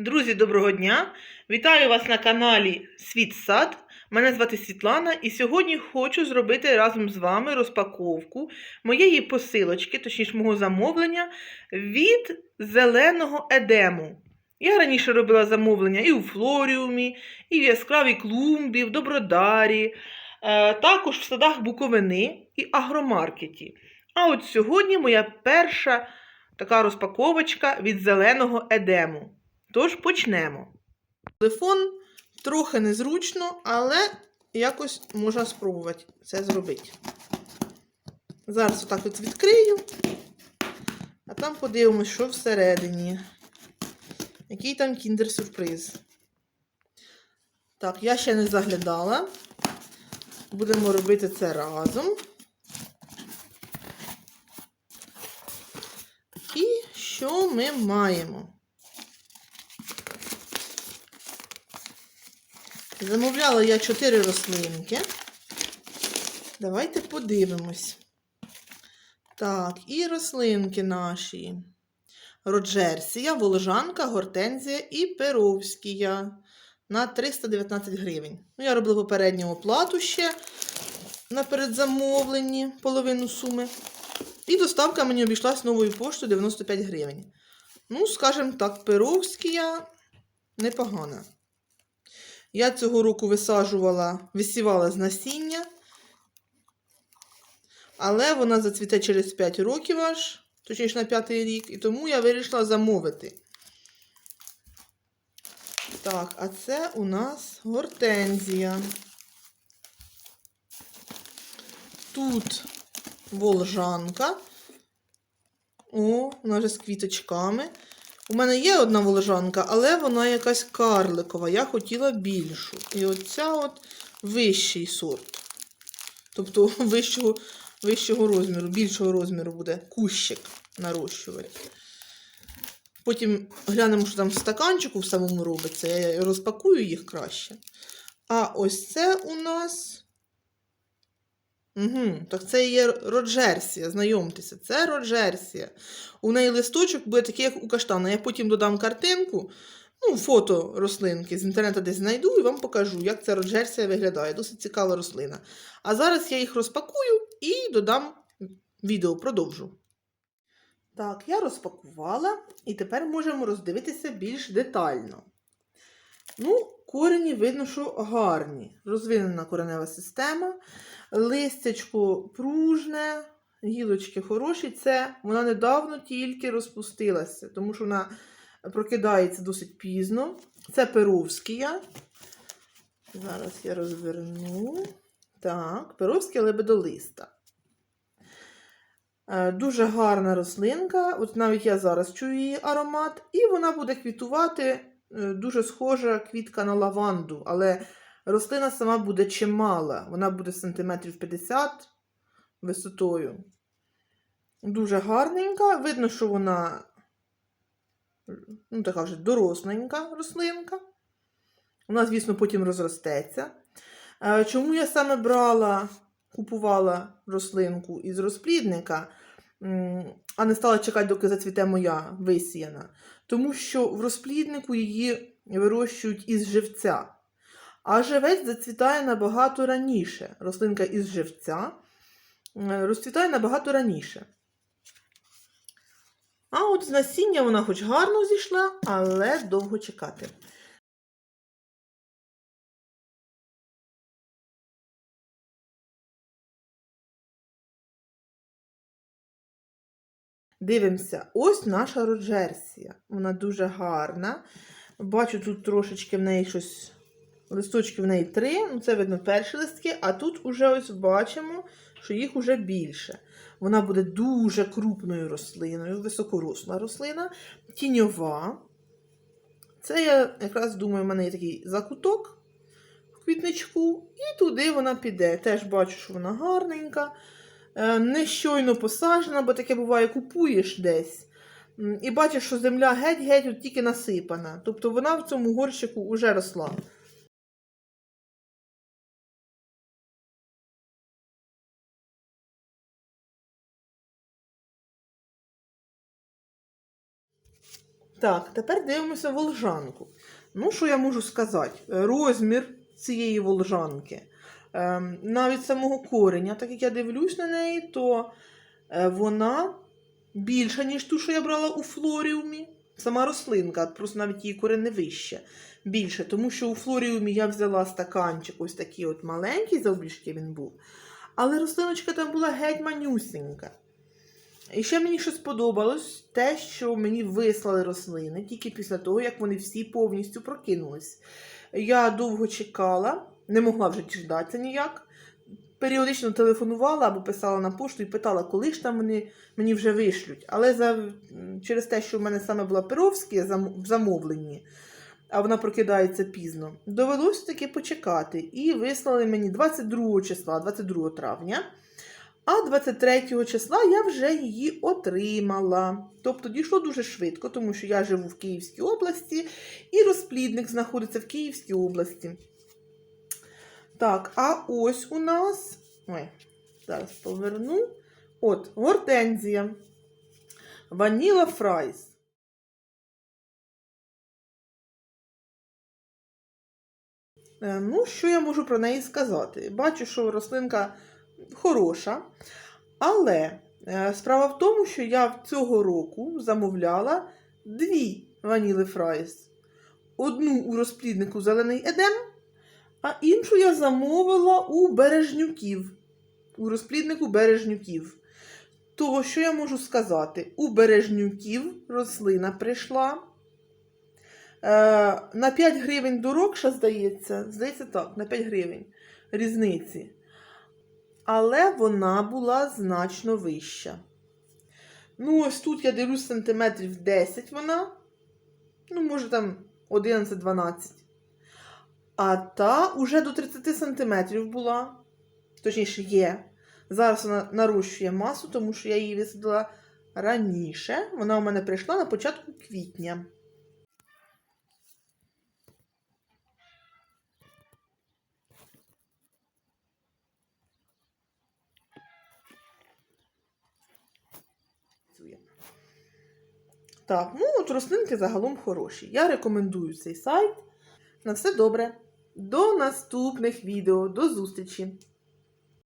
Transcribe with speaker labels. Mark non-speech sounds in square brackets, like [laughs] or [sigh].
Speaker 1: Друзі, доброго дня! Вітаю вас на каналі Світ Сад. Мене звати Світлана, і сьогодні хочу зробити разом з вами розпаковку моєї посилочки, точніше мого замовлення від зеленого едему. Я раніше робила замовлення і у флоріумі, і в яскравій клумбі, в Добродарі, е, також в садах Буковини і агромаркеті. А от сьогодні моя перша така розпаковочка від зеленого едему. Тож почнемо. Телефон трохи незручно, але якось можна спробувати це зробити. Зараз отак от відкрию, а там подивимось, що всередині. Який там кіндер-сюрприз. Так, я ще не заглядала. Будемо робити це разом. І що ми маємо? Замовляла я 4 рослинки. Давайте подивимось. Так, і рослинки наші. Роджерсія, волжанка, гортензія і перовськія на 319 гривень. Ну, я робила попередню оплату ще на передзамовленні половину суми. І доставка мені обійшлась новою поштою 95 гривень. Ну, скажімо так, перовськія непогана. Я цього року висаджувала, висівала з насіння, але вона зацвіте через 5 років аж, точніше на 5 рік, і тому я вирішила замовити. Так, а це у нас гортензія. Тут волжанка. О, вона вже з квіточками. У мене є одна волжанка, але вона якась карликова. Я хотіла більшу. І оця от вищий сорт. Тобто [laughs] вищого, вищого розміру, більшого розміру буде кущик нарощувати. Потім глянемо, що там в стаканчику в самому робиться. Я розпакую їх краще. А ось це у нас. Угу, Так це є роджерсія, знайомтеся, це роджерсія. У неї листочок буде такий, як у каштана. Я потім додам картинку, ну, фото рослинки з інтернету десь знайду і вам покажу, як ця роджерсія виглядає. Досить цікава рослина. А зараз я їх розпакую і додам відео, продовжу. Так, я розпакувала, і тепер можемо роздивитися більш детально. Ну, корені видно, що гарні. Розвинена коренева система. Листячко пружне, гілочки хороші. Це вона недавно тільки розпустилася, тому що вона прокидається досить пізно. Це перовськія. Зараз я розверну. Так, перовська лебедолиста. Е, Дуже гарна рослинка. От навіть я зараз чую її аромат, і вона буде квітувати дуже схожа квітка на лаванду, але рослина сама буде чимала. Вона буде сантиметрів 50 висотою. Дуже гарненька. Видно, що вона, ну, така вже доросленька рослинка. Вона, звісно, потім розростеться. Е, Чому я саме брала, купувала рослинку із розплідника, а не стала чекати, доки зацвіте моя висіяна? Тому що в розпліднику її вирощують із живця. А живець зацвітає набагато раніше. Рослинка із живця е, розцвітає набагато раніше. А от з насіння вона хоч гарно зійшла, але довго чекати. Дивимося, ось наша роджерсія. Вона дуже гарна. Бачу, тут трошечки в неї щось. Листочки в неї три, ну це видно перші листки, а тут уже ось бачимо, що їх уже більше. Вона буде дуже крупною рослиною, високоросла рослина, тіньова. Це я якраз думаю, в мене є такий закуток в квітничку, і туди вона піде. Теж бачу, що вона гарненька, не щойно посаджена, бо таке буває, купуєш десь. І бачиш, що земля геть-геть от тільки насипана. Тобто вона в цьому горщику вже росла. Так, тепер дивимося волжанку. Ну, що я можу сказати? Розмір цієї волжанки, навіть самого кореня, так як я дивлюсь на неї, то е, вона більша, ніж ту, що я брала у флоріумі. Сама рослинка, просто навіть її корень не вище. Більше, тому що у флоріумі я взяла стаканчик, ось такий от маленький, завбільшки він був. Але рослиночка там була геть манюсенька. І ще мені що сподобалось, те, що мені вислали рослини тільки після того, як вони всі повністю прокинулись. Я довго чекала, не могла вже діждатися ніяк. Періодично телефонувала або писала на пошту і питала, коли ж там вони мені вже вишлють. Але за, через те, що в мене саме була Перовська зам- в замовленні, а вона прокидається пізно, довелося таки почекати. І вислали мені 22 числа, 22 травня. А 23 числа я вже її отримала. Тобто дійшло дуже швидко, тому що я живу в Київській області, і розплідник знаходиться в Київській області. Так, а ось у нас. Ой, зараз поверну. От, гортензія. Ваніла фрайс. Е, Ну, що я можу про неї сказати? Бачу, що рослинка хороша, але е, справа в тому, що я цього року замовляла дві ваніли фрайс. Одну у розпліднику Зелений Едем, а іншу я замовила у бережнюків. У розпліднику бережнюків. То, що я можу сказати? У бережнюків рослина прийшла. Е, на 5 гривень дорогша, здається, здається так, на 5 гривень різниці. Але вона була значно вища. Ну, ось тут я дивлюсь сантиметрів 10 вона. Ну, може там 11-12. А та уже до 30 сантиметрів була. Точніше, є. Зараз вона нарощує масу, тому що я її висадила раніше. Вона у мене прийшла на початку квітня. Так, ну от рослинки загалом хороші. Я рекомендую цей сайт. На все добре. До наступних відео. До зустрічі!